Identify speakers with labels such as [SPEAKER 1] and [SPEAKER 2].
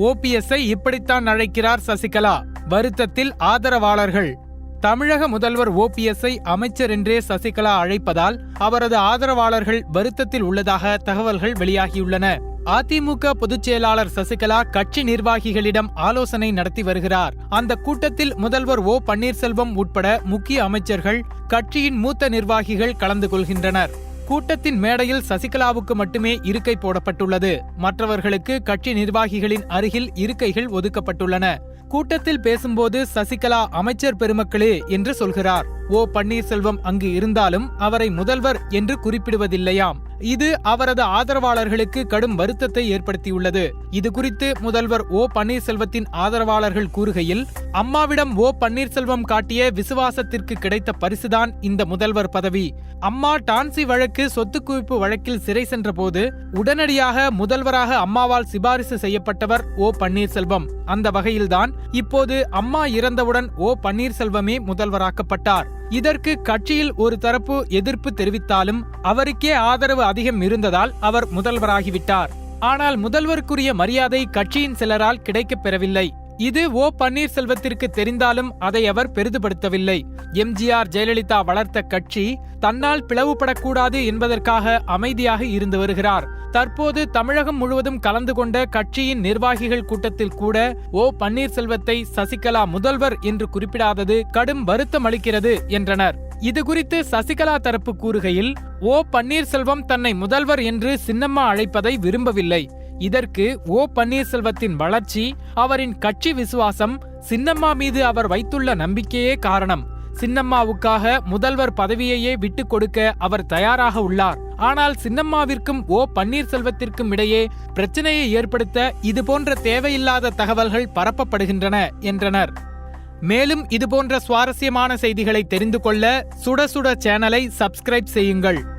[SPEAKER 1] ஓபிஎஸ்ஐ இப்படித்தான் அழைக்கிறார் சசிகலா. வருத்தத்தில் ஆதரவாளர்கள். தமிழக முதல்வர் ஓபிஎஸ்ஐ அமைச்சர் என்றே சசிகலா அழைப்பதால் அவரது ஆதரவாளர்கள் வருத்தத்தில் உள்ளதாக தகவல்கள் வெளியாகியுள்ளன. அதிமுக பொதுச் செயலாளர் சசிகலா கட்சி நிர்வாகிகளிடம் ஆலோசனை நடத்தி வருகிறார். அந்த கூட்டத்தில் முதல்வர் ஓ பன்னீர்செல்வம் உட்பட முக்கிய அமைச்சர்கள் கட்சியின் மூத்த நிர்வாகிகள் கலந்து கொள்கின்றனர். கூட்டத்தின் மேடையில் சசிகலாவுக்கு மட்டுமே இருக்கை போடப்பட்டுள்ளது. மற்றவர்களுக்கு கட்சி நிர்வாகிகளின் அருகில் இருக்கைகள் ஒதுக்கப்பட்டுள்ளன. கூட்டத்தில் பேசும்போது சசிகலா அமைச்சர் பெருமக்களே என்று சொல்கிறார். ஓ பன்னீர்செல்வம் அங்கு இருந்தாலும் அவரை முதல்வர் என்று குறிப்பிடுவதில்லையாம். இது அவரது ஆதரவாளர்களுக்கு கடும் வருத்தத்தை ஏற்படுத்தியுள்ளது. இதுகுறித்து முதல்வர் ஓ பன்னீர்செல்வத்தின் ஆதரவாளர்கள் கூறுகையில் அம்மாவிடம் ஓ பன்னீர்செல்வம் காட்டிய விசுவாசத்திற்கு கிடைத்த பரிசுதான் இந்த முதல்வர் பதவி. அம்மா டான்சி வழக்கு சொத்து குவிப்பு வழக்கில் சிறை சென்றபோது உடனடியாக முதல்வராக அம்மாவால் சிபாரிசு செய்யப்பட்டவர் ஓ பன்னீர்செல்வம். அந்த வகையில்தான் இப்போது அம்மா இறந்தவுடன் ஓ பன்னீர்செல்வமே முதல்வராக்கப்பட்டார். இதற்கு கட்சியில் ஒரு தரப்பு எதிர்ப்பு தெரிவித்தாலும் அவருக்கே ஆதரவு அதிகம் இருந்ததால் அவர் முதல்வராகிவிட்டார். ஆனால் முதல்வருக்குரிய மரியாதை கட்சியின் சிலரால் கிடைக்கப் பெறவில்லை. இது ஓ பன்னீர்செல்வத்திற்கு தெரிந்தாலும் அதை அவர் பெரிதுபடுத்தவில்லை. எம்ஜிஆர் ஜெயலலிதா வளர்த்த கட்சி தன்னால் பிளவுபடக்கூடாது என்பதற்காக அமைதியாக இருந்து வருகிறார். தற்போது தமிழகம் முழுவதும் கலந்து கொண்ட கட்சியின் நிர்வாகிகள் கூட்டத்தில் கூட ஓ பன்னீர்செல்வத்தை சசிகலா முதல்வர் என்று குறிப்பிடாதது கடும் வருத்தம் அளிக்கிறது என்றனர். இதுகுறித்து சசிகலா தரப்பு கூறுகையில் ஓ பன்னீர்செல்வம் தன்னை முதல்வர் என்று சின்னம்மா அழைப்பதை விரும்பவில்லை. இதற்கு ஓ பன்னீர்செல்வத்தின் வளர்ச்சி அவரின் கட்சி விசுவாசம் சின்னம்மா மீது அவர் வைத்துள்ள நம்பிக்கையே காரணம். சின்னம்மாவுக்காக முதல்வர் பதவியையே விட்டுக் கொடுக்க அவர் தயாராக உள்ளார். ஆனால் சின்னம்மாவிற்கும் ஓ பன்னீர்செல்வத்திற்கும் இடையே பிரச்சனையை ஏற்படுத்த இதுபோன்ற தேவையில்லாத தகவல்கள் பரப்பப்படுகின்றன என்றனர். மேலும் இதுபோன்ற சுவாரஸ்யமான செய்திகளை தெரிந்து கொள்ள சுட சுட சேனலை சப்ஸ்கிரைப் செய்யுங்கள்.